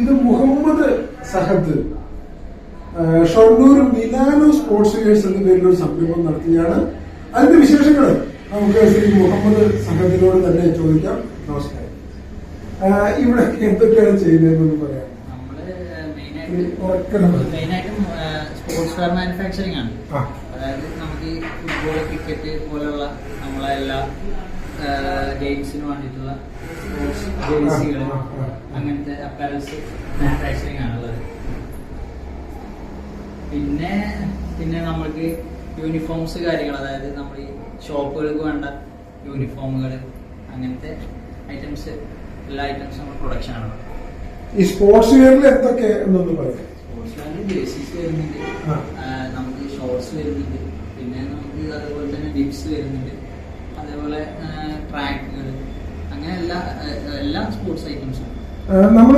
ഇത് Muhammad Sahad. Shoranur Milano sports gears എന്ന പേരിൽ ഒരു സംരംഭം നടത്തിയാണ് അതിന്റെ വിശേഷങ്ങൾ നമുക്ക് ശ്രീ മുഹമ്മദ് സഹദിനോട് തന്നെ ചോദിക്കാം. നമസ്കാരം. ഇവിടെ എന്തൊക്കെയാണ് ചെയ്യുന്നതെന്ന് പറയാം. സ്പോർട്സ് വെയർ മാനുഫാക്ചറിങ് ആണ്. അതായത് നമുക്ക് ഈ ഫുട്ബോൾ ക്രിക്കറ്റ് പോലുള്ള നമ്മളെ എല്ലാ ഗെയിംസിന് വേണ്ടിയിട്ടുള്ള ജേഴ്സികൾ. അങ്ങനത്തെ അപ്പാരൽസ് മാനുഫാക്ചറിങ് ആണുള്ളത് പിന്നെ പിന്നെ നമ്മൾക്ക് യൂണിഫോംസ് കാര്യങ്ങൾ അതായത് നമ്മൾ ഈ ഷോപ്പുകൾക്ക് വേണ്ട യൂണിഫോമുകൾ അങ്ങനത്തെ ഐറ്റംസ് എല്ലാ ഐറ്റംസും നമ്മുടെ പ്രൊഡക്ഷൻ ആണ്. ഈ സ്പോർട്സ് വെയറിൽ എന്തൊക്കെ എന്നൊന്ന് പറയാം. സ്പോർട്സ് വെയറിൽ ജേഴ്സീസ് വരുന്നുണ്ട്. നമുക്ക് ഷോർട്സ് വരുന്നുണ്ട്. പിന്നെ നമുക്ക് അതുപോലെ തന്നെ ഡിപ്സ് വരുന്നുണ്ട്. അതേപോലെ ട്രാക്കുകൾ അങ്ങനെ എല്ലാ എല്ലാ സ്പോർട്സ് ഐറ്റംസും നമ്മൾ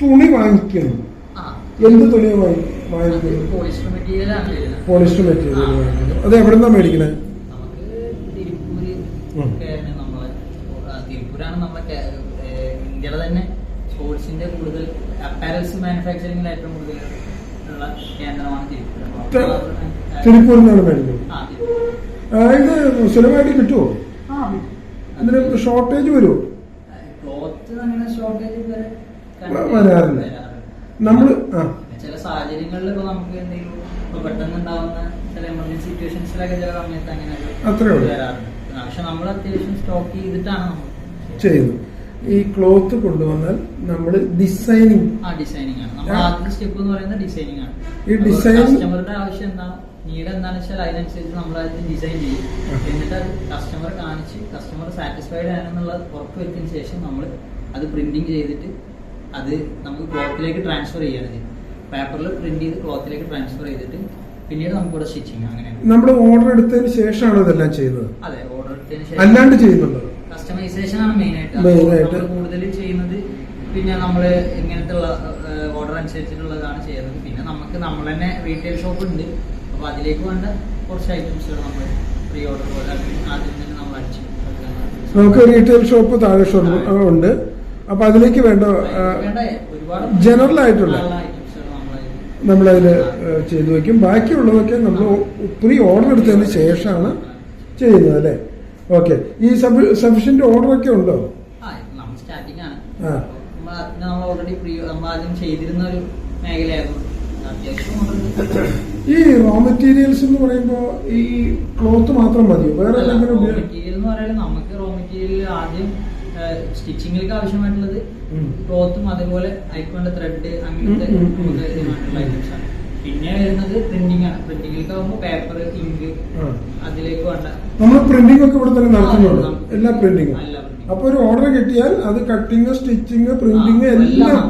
തുണി വാങ്ങിക്കുന്നു ആ. എന്ത് തുണി വാങ്ങി വാങ്ങിക്കുന്നു പോളിസ്റ്റർ മെറ്റീരിയൽ പോളിസ്റ്റർ മെറ്റീരിയൽ വാങ്ങിക്കുന്നു അത് എവിടെ നിന്നാണ് മേടിക്കണേ? നമുക്ക് തിരുപ്പൂര് നമ്മളെ ആ, തിരുപ്പൂരാണ് നമ്മളെ ഇന്ത്യയിലെ തന്നെ സ്പോർട്സിന്റെ കൂടുതൽ അപ്പാരൽസ് മാനുഫാക്ചറിംഗിൽ ഏറ്റവും കൂടുതൽ ഉള്ള കേന്ദ്രമാണ് തിരുപ്പൂർ അപ്പൊ ത- ആ, തിരുപ്പൂരിൽ നിന്നാണ് മേടിക്കുന്നത് ഇത് സുലഭമായിട്ട് കിട്ടുമോ അതിന് ഷോർട്ടേജ് വരുമോ വരാറില്ല. നമ്മൾ ചില സാഹചര്യങ്ങളിൽ ഇപ്പൊ നമുക്ക് എന്തെങ്കിലും പെട്ടെന്ന് ഉണ്ടാവുന്ന ചില എമർജൻസി സിറ്റുവേഷൻസിലൊക്കെ ചില സമയത്ത് അങ്ങനെ അത്രേ ഉള്ളൂ. ഇത് വരാറുണ്ട് പക്ഷെ നമ്മൾ അത്യാവശ്യം സ്റ്റോക്ക് ചെയ്തിട്ടാണ് നമ്മൾ ചെയ്യുന്നു ഈ ക്ലോത്ത് കൊണ്ടുവന്നാൽ നമ്മൾ ഡിസൈനിങ് ആ ഡിസൈനിങ് ആണ്. നമ്മൾ. ആദ്യത്തെ സ്റ്റെപ്പ് എന്ന് പറയുന്നത് ഡിസൈനിങ് ആണ്. ഈ ഡിസൈൻ കസ്റ്റമറുടെ ആവശ്യം എന്താ? നീഡ് എന്താണെന്ന് വെച്ചാൽ അതിനനുസരിച്ച് നമ്മൾ അത് ഡിസൈൻ ചെയ്യും. എന്നിട്ട് അത് കസ്റ്റമർ കാണിച്ച് കസ്റ്റമർ സാറ്റിസ്ഫൈഡ് ആണെന്നുള്ളത് ഉറപ്പ് വരുത്തിയതിന് ശേഷം നമ്മൾ അത് പ്രിന്റിങ് ചെയ്തിട്ട് അത് നമുക്ക് ക്ലോത്തിലേക്ക് ട്രാൻസ്ഫർ ചെയ്യാണ് ചെയ്യും പേപ്പറിൽ പ്രിന്റ് ചെയ്ത് ക്ലോത്തിലേക്ക് ട്രാൻസ്ഫർ ചെയ്തിട്ട് പിന്നീട് നമുക്ക് ഇവിടെ സ്റ്റിച്ചിങ് അങ്ങനെയാണ് നമ്മൾ ഓർഡർ എടുത്തതിന് ശേഷമാണ് ഇതെല്ലാം ചെയ്യുന്നത്? അതെ ഓർഡർ എടുത്തതിന് ശേഷം അല്ലാണ്ട് ചെയ്യുന്നുണ്ടോ? കസ്റ്റമൈസേഷൻ ആണ് മെയിൻ ആയിട്ട്. കൂടുതൽ ചെയ്യുന്നത് പിന്നെ നമ്മൾ ഇങ്ങനത്തെ ഓർഡർ അനുസരിച്ചിട്ടുള്ളതാണ് ചെയ്യുന്നത്. പിന്നെ നമുക്ക് നമ്മൾ തന്നെ റീറ്റെയിൽ ഷോപ്പ് ഉണ്ട്. അപ്പൊ അതിലേക്ക് വേണ്ട കുറച്ച് ഐറ്റംസുകൾ നമ്മൾ പ്രീ ഓർഡർ പോലെ ആദ്യം തന്നെ നമ്മൾ അടിച്ചു. നമുക്ക് റീറ്റെയിൽ ഷോപ്പ് താഴെ ഷോപ്പ് ഉണ്ട്. അപ്പൊ അതിലേക്ക് വേണ്ട general ആയിട്ടുള്ള നമ്മളതിൽ ചെയ്തു വെക്കും. ബാക്കിയുള്ളതൊക്കെ നമ്മൾ പ്രീ ഓർഡർ എടുത്തതിന് ശേഷമാണ് ചെയ്യുന്നത് അല്ലേ? ഓക്കെ. ഈ സഫിഷ്യന്റ് ഓർഡർ ഒക്കെ ഉണ്ടോ? സ്റ്റാർട്ടിംഗ് ആണ്. നമ്മൾ ഓൾറെഡി പ്രീ നമ്മൾ ആദ്യം ചെയ്തിരുന്ന ഒരു മേഖലയായിരുന്നു ഈ റോ മെറ്റീരിയൽസ് എന്ന് പറയുമ്പോൾ ഈ ക്ലോത്ത് മാത്രം മതിയോ? വേറെ മെറ്റീരിയൽ എന്ന് പറയുന്നത് നമുക്ക് റോ മെറ്റീരിയൽ ആദ്യം സ്റ്റിച്ചിങ്ങിലേക്ക് ആവശ്യമായിട്ടുള്ളത് ക്ലോത്തും അതുപോലെ അയക്കേണ്ട ത്രെഡ് അങ്ങനത്തെ ഐറ്റംസ് ആണ്. പിന്നെ വരുന്നത് പ്രിന്റിംഗ് ആണ്. പ്രിന്റിംഗിലേക്ക് ആകുമ്പോൾ പേപ്പർ ഇങ്ക് അതിലേക്ക് വേണ്ട. നമ്മൾ പ്രിന്റിംഗ് ഒക്കെ ഇവിടെ തന്നെ നടത്തുന്നുണ്ട്. എല്ലാ എല്ലാ അപ്പൊ ഒരു ഓർഡർ കിട്ടിയാൽ അത് കട്ടിങ് സ്റ്റിച്ചിങ് പ്രിന്റിങ് എല്ലാം എല്ലാം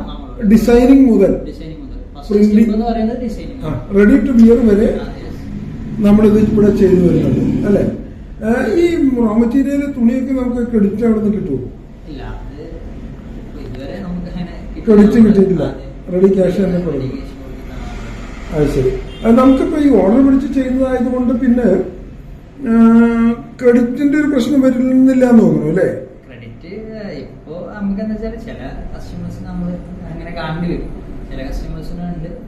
ഡിസൈനിങ് മുതൽ designing designing ready to wear വരെ നമ്മളിത് ഇവിടെ ചെയ്തു വരുന്നുണ്ട് അല്ലെ? ഈ റോ മെറ്റീരിയൽ തുണിയൊക്കെ നമുക്ക് ക്രെഡിറ്റ് അവിടെ നിന്ന് കിട്ടുമോ Credit കിട്ടിയിട്ടില്ല. റെഡി ക്യാഷ് തന്നെ കൊടുക്കും. അത് ശരി. നമുക്കിപ്പോ ഈ ഓർഡർ പിടിച്ച് ചെയ്യുന്നതായതുകൊണ്ട് പിന്നെ ക്രെഡിറ്റിന്റെ ഒരു പ്രശ്നം വരുന്നില്ല എന്ന് തോന്നുന്നു അല്ലേ? ക്രെഡിറ്റ് ഇപ്പോ നമുക്ക് എന്താ വെച്ചാൽ ചില കസ്റ്റമേഴ്സ് നമ്മൾ അങ്ങനെ കാണേണ്ടി വരും. ചില കസ്റ്റമേഴ്സിന് ഉണ്ട്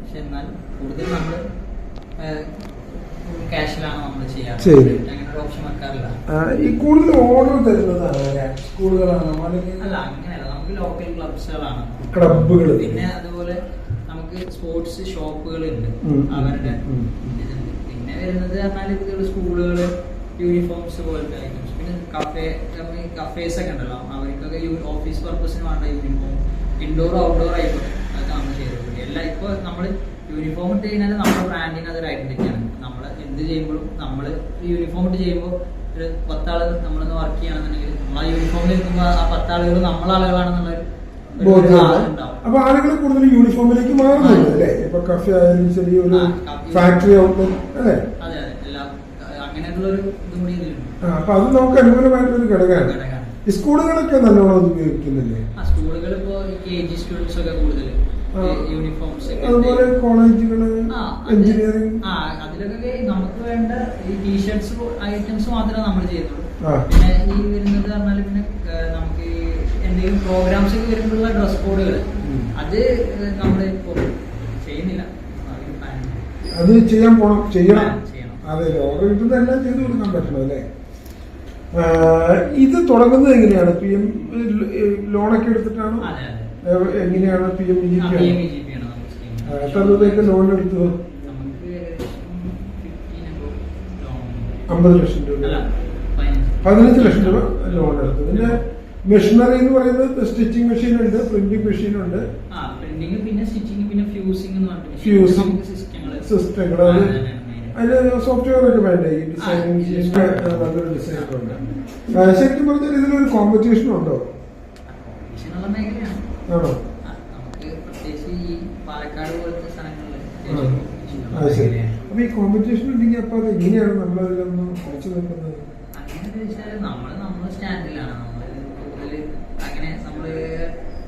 പക്ഷെ എന്നാൽ കൂടുതൽ നമ്മൾ ഈ കൂടുതൽ ഓർഡർ തരുന്നതാണ് സ്കൂളുകളാണ് അല്ല അങ്ങനെയല്ല. നമുക്ക് ലോക്കൽ ക്ലബ്സുകളാണ് പിന്നെ അതുപോലെ നമുക്ക് സ്പോർട്സ് ഷോപ്പുകൾ ഉണ്ട് അവരുടെ. പിന്നെ വരുന്നത് പറഞ്ഞാൽ ഇതുപോലെ സ്കൂളുകൾ യൂണിഫോംസ് പോലത്തെ ഐറ്റംസ് പിന്നെ കഫേ കഫേസ് ഒക്കെ ഉണ്ടല്ലോ. അവർക്കൊക്കെ ഓഫീസ് പർപ്പസിന് വേണ്ട യൂണിഫോം ഇൻഡോർ ഔട്ട്ഡോർ ആയിക്കോട്ടെ. എല്ലാം ഇപ്പോൾ നമ്മൾ യൂണിഫോം ഇട്ട് കഴിഞ്ഞാൽ നമ്മുടെ ബ്രാൻഡിന് അതൊരു ഐഡന്റിറ്റിയാണ് നമ്മൾ എന്ത് ചെയ്യുമ്പോഴും നമ്മൾ യൂണിഫോം ഇട്ട് ചെയ്യുമ്പോൾ ഒരു പത്താൾ നമ്മളൊന്ന് വർക്ക് ചെയ്യണമെന്നുണ്ടെങ്കിൽ നമ്മൾ ആ യൂണിഫോമിൽ നിൽക്കുമ്പോൾ ആ പത്താളുകൾ നമ്മളെ ആളുകളാണെന്നുള്ളൊരു ഒരു ബോധ്യമുണ്ട് ആളുണ്ടാവും അപ്പൊ ആളുകൾ കൂടുതൽ യൂണിഫോമിലേക്ക് മാറുന്നുണ്ട് അല്ലേ? ഇപ്പൊ കഫേ ആയാലും കഫേ. ഫാക്ടറി ഔട്ട്ലെറ്റ് അല്ലേ? അപ്പൊ അത് നമുക്ക് ഘടകമാണ്. സ്കൂളുകളൊക്കെ നല്ലോണം ഉപയോഗിക്കുന്നില്ലേ? സ്കൂളുകൾ ഇപ്പോ കെ ജി സ്റ്റുഡൻസ് ഒക്കെ കൂടുതൽ. യൂണിഫോംസ് അതുപോലെ കോളേജുകൾ എഞ്ചിനീയറിംഗ് ആ അതിലൊക്കെ നമുക്ക് വേണ്ട ഈ ടീഷർട്സ് ഐറ്റംസ് മാത്രമേ നമ്മൾ ചെയ്യുന്നുള്ളൂ. പിന്നെ ഈ വരുന്നത് പറഞ്ഞാൽ പിന്നെ നമുക്ക് ഈ എന്തെങ്കിലും പ്രോഗ്രാംസ് ഒക്കെ വരുമ്പോഴുള്ള ഡ്രസ് കോഡുകൾ അത് നമ്മൾ ഇപ്പോൾ ചെയ്യുന്നില്ല. അത് ചെയ്യാൻ പോണം ചെയ്യണം. അതെ ഓർഡർ കിട്ടുന്നതെല്ലാം ചെയ്തു കൊടുക്കാൻ പറ്റണം അല്ലേ? ഇത് തുടങ്ങുന്നത് എങ്ങനെയാണ്? പി എം ലോണൊക്കെ എടുത്തിട്ടാണോ? എങ്ങനെയാണ് പി എം ഇ ആ, പി. എത്ര രൂപയൊക്കെ ലോൺ എടുത്തു? 15 above loan. ഉണ്ട്. അമ്പത് ലക്ഷം രൂപ. അല്ല, 15. പതിനഞ്ച് ലക്ഷം രൂപ ലോൺ എടുത്തു. പിന്നെ മെഷീനറി എന്ന് പറയുന്നത് സ്റ്റിച്ചിങ് മെഷീൻ ഉണ്ട് പ്രിന്റിംഗ് മെഷീൻ ഉണ്ട്. പിന്നെ സ്റ്റിച്ചിങ് പിന്നെ ഫ്യൂസിംഗ് സിസ്റ്റങ്ങൾ അത് അതിന് സോഫ്റ്റ്വെയർ ഒക്കെ വേണ്ടേ? ഈ ഡിസൈനിങ് നല്ലൊരു ഡിസൈനൊക്കെ ഉണ്ട്. ശരിക്കും പറഞ്ഞാൽ ഇതിലൊരു കോമ്പറ്റീഷൻ ഉണ്ടോ? നമുക്ക് പ്രത്യേകിച്ച് ഈ പാലക്കാട് പോലത്തെ സ്ഥലങ്ങളിൽ ആ. അത് ശരി. അപ്പൊ ഈ കോമ്പറ്റീഷൻ ഉണ്ടെങ്കിൽ അപ്പൊ അത് എങ്ങനെയാണ് നമ്മളതിലൊന്ന് കുറച്ച് നിൽക്കുന്നത് അങ്ങനെ നമ്മുടെ സ്റ്റാൻഡിലാണ്. കൂടുതൽ അങ്ങനെ നമ്മൾ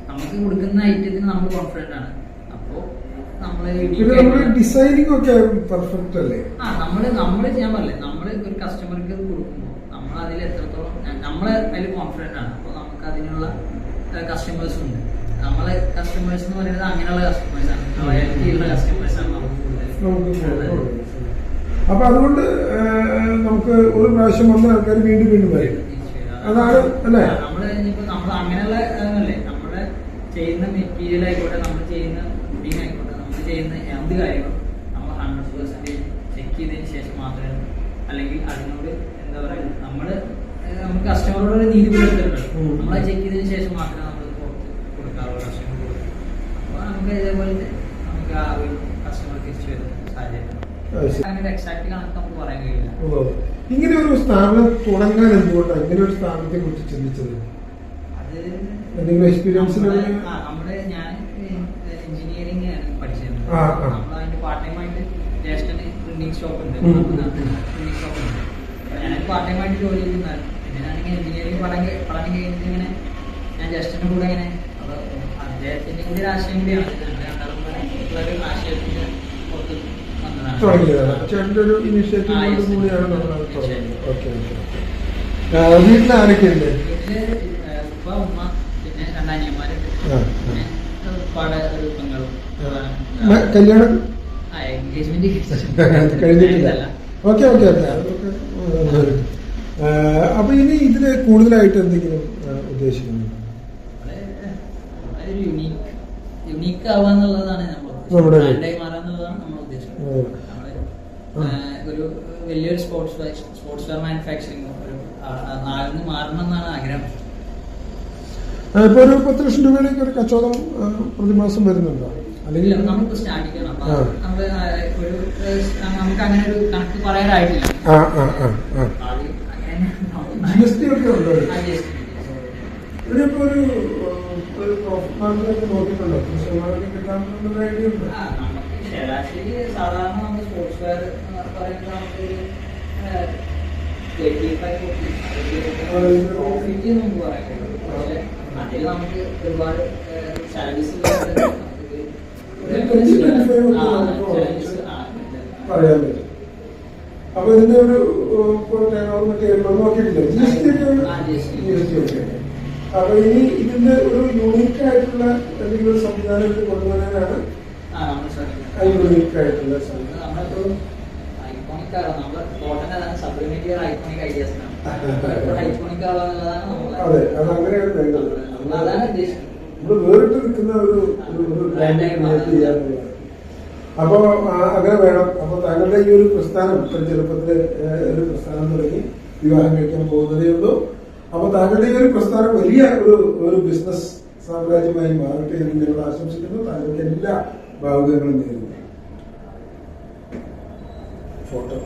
നമുക്ക് കൊടുക്കുന്ന ഐറ്റത്തിന് നമ്മൾ കോൺഫിഡന്റ് ആണ്. അപ്പോ നമ്മൾ പിന്നെ നമ്മുടെ ഡിസൈനിങ് ഒക്കെ പെർഫെക്റ്റ് അല്ലേ? ആ നമ്മൾ നമ്മൾ ഞാൻ നമ്മൾ ഒരു കസ്റ്റമർക്ക് കൊടുക്കുമ്പോൾ നമ്മൾ അതിൽ എത്രത്തോളം നമ്മൾ അതിൽ കോൺഫിഡന്റ് ആണ്. അപ്പോൾ നമുക്ക് അതിനുള്ള കസ്റ്റമേഴ്സ് ഉണ്ട്. നമ്മളെ കസ്റ്റമേഴ്സ് എന്ന് പറയുന്നത് അങ്ങനെയുള്ള കസ്റ്റമേഴ്സ് ആണ്. കസ്റ്റമേഴ്സ് ആണ് നമുക്ക്. അപ്പൊ അതുകൊണ്ട് നമുക്ക് ഒരു പ്രാവശ്യം വന്ന ആൾക്കാർ വീണ്ടും വീണ്ടും വരും അതാണ് അല്ലേ? നമ്മൾ ഇനിയിപ്പോ നമ്മൾ അങ്ങനെയുള്ള അല്ലേ നമ്മൾ ചെയ്യുന്ന മെറ്റീരിയൽ ആയിക്കോട്ടെ നമ്മൾ ചെയ്യുന്ന ഫുഡിങ് ആയിക്കോട്ടെ നമ്മൾ ചെയ്യുന്ന എന്ത് കാര്യങ്ങളും നമ്മൾ ഹൺഡ്രഡ് പെർസെന്റേജ് ചെക്ക് ചെയ്തതിന് ശേഷം മാത്രമേ അല്ലെങ്കിൽ അതിനോട് എന്താ പറയുക നമ്മൾ നമുക്ക് കസ്റ്റമറോട് ഒരു നീതി നമ്മളെ ചെക്ക് ചെയ്തതിന് ശേഷം മാത്രമേ നമ്മൾ പുറത്ത് കൊടുക്കാറുള്ളൂ കസ്റ്റമർ അപ്പോൾ നമുക്ക് ഇതേപോലത്തെ നമുക്ക് ആ ഒരു കസ്റ്റമർ തിരിച്ചു വരുന്ന സാഹചര്യം അത് ശരി. അങ്ങനെ എക്സാക്ട് കണക്ക് നമുക്ക് പറയാൻ കഴിയില്ല ഓ. ഇങ്ങനെ ഒരു സ്ഥാപനം തുടങ്ങാൻ എന്തുകൊണ്ടാണ് ഇങ്ങനെ ഒരു സ്ഥാപനത്തെ കുറിച്ച് ചിന്തിച്ചത് അത് എന്തെങ്കിലും നമ്മുടെ- നമ്മുടെ ഞാൻ എഞ്ചിനീയറിംഗ് ആണ് പഠിച്ചത്. നമ്മൾ അതിന്റെ പാർട്ട് ടൈം ആയിട്ട് ജ്യേഷ്ഠന് പ്രിന്റിംഗ് ഷോപ്പ് ഉണ്ട്. പ്രിന്റിംഗ് ഷോപ്പ് ഉണ്ട് ഞാൻ പാർട്ട് ടൈം ആയിട്ട് ജോലി ചെയ്യുന്നതാണ് പിന്നെ ഞാനിങ്ങനെ എഞ്ചിനീയറിംഗ് പഠനം കഴി- പഠനം കഴിഞ്ഞിട്ട് ഇങ്ങനെ ഞാൻ ജ്യേഷ്ഠന്റെ കൂടെ ഇങ്ങനെ അദ്ദേഹത്തിന്റെ കൂടി പുറത്ത് വന്നതാണ്. കൂടിയാണ് നമ്മൾ. തുടങ്ങിയത് ഓക്കെ ഓക്കെ വീട്ടിൽ ആരൊക്കെയുണ്ട്? വീട്ടിൽ ഏഹ്, ഉപ്പ ഉമ്മ പിന്നെ രണ്ടനിയന്മാരുണ്ട്. ആ, ആ. പിന്നെ ഉപ്പാടെ ഒരു പെങ്ങളും കല്യാണം? എൻഗേജ്മെന്റ് കഴിഞ്ഞിട്ടില്ല. Okay okay okay. അതൊക്കെ ഉം, അപ്പൊ ഇനി ഇതിന് കൂടുതലായിട്ട് എന്തെങ്കിലും ഉദ്ദേശിക്കുന്നു ഒരു യുണീക്ക് യുണീക്ക് ആവാന്നുള്ളതാണ് നമ്മൾ നമ്മുടെ മാറാന്നുള്ളതാണ് നമ്മൾ ഉദ്ദേശിക്കുന്നത് ഒരു വലിയൊരു സ്പോർട്സ് സ്പോർട്സ് വെയർ മാനുഫാക്ചറിംഗ് ഒരു ആ- മാറണം എന്നാണ് ആഗ്രഹം. ഒരു പത്ത് ലക്ഷം രൂപയിലേക്ക് ഒരു കച്ചവടം പ്രതിമാസം വരുന്നുണ്ടോ? അല്ലെങ്കിൽ നമുക്ക് സ്റ്റാർട്ട് ചെയ്യണം ആ. ഒരു നമുക്ക് അങ്ങനെ ഒരു കണക്ക് പറയാനായിട്ടില്ല ജി എസ് ടി ഒക്കെ ഉണ്ടോ? ഇതിനിപ്പോ ഒരു ഒരു പ്രോഫിറ്റ് മാർജിനൊക്കെ നോക്കിയിട്ടുണ്ടോ? ശതമാനമൊക്കെ കിട്ടാമെന്നുള്ള ഐഡിയ ഉണ്ട്? ശരാശരി സാധാരണ നമ്മൾ സ്പോർട്സ് വെയർ പറയുമ്പോൾ നമുക്ക് പ്രോഫിറ്റ് പക്ഷേ അതിൽ നമുക്ക് ഒരുപാട് സർവീസ് പറയാൻ പറ്റും അപ്പൊ ഇതിന്റെ ഒരു നോക്കിയിട്ടില്ല? ജി എസ് ടി ഒക്കെ. അപ്പൊ ഇനി ഇതിന്റെ ഒരു യൂണിക് ആയിട്ടുള്ള എന്തെങ്കിലും ഒരു സംവിധാനം ഇത് കൊണ്ടുവരാനാണ് യൂണിക് ആയിട്ടുള്ള അതെ അത് അങ്ങനെയാണ് വേണ്ടത്. നമ്മൾ വേറിട്ട് നിൽക്കുന്ന ഒരു അപ്പോ അങ്ങനെ വേണം. അപ്പൊ താങ്കളുടെ ഈ ഒരു പ്രസ്ഥാനം ചെറുപ്പത്തിൽ ഒരു പ്രസ്ഥാനം തുടങ്ങി വിവാഹം കഴിക്കാൻ പോകുന്നതേ ഉള്ളൂ. അപ്പൊ താങ്കളുടെ ഈ ഒരു പ്രസ്ഥാനം വലിയ ഒരു ഒരു ബിസിനസ് സാമ്രാജ്യമായി മാറട്ടെ എന്ന് ഞങ്ങൾ ആശംസിക്കുന്നു. താങ്കൾക്ക് എല്ലാ ഭാവുകങ്ങളും നേരുന്നു. ഫോട്ടോ.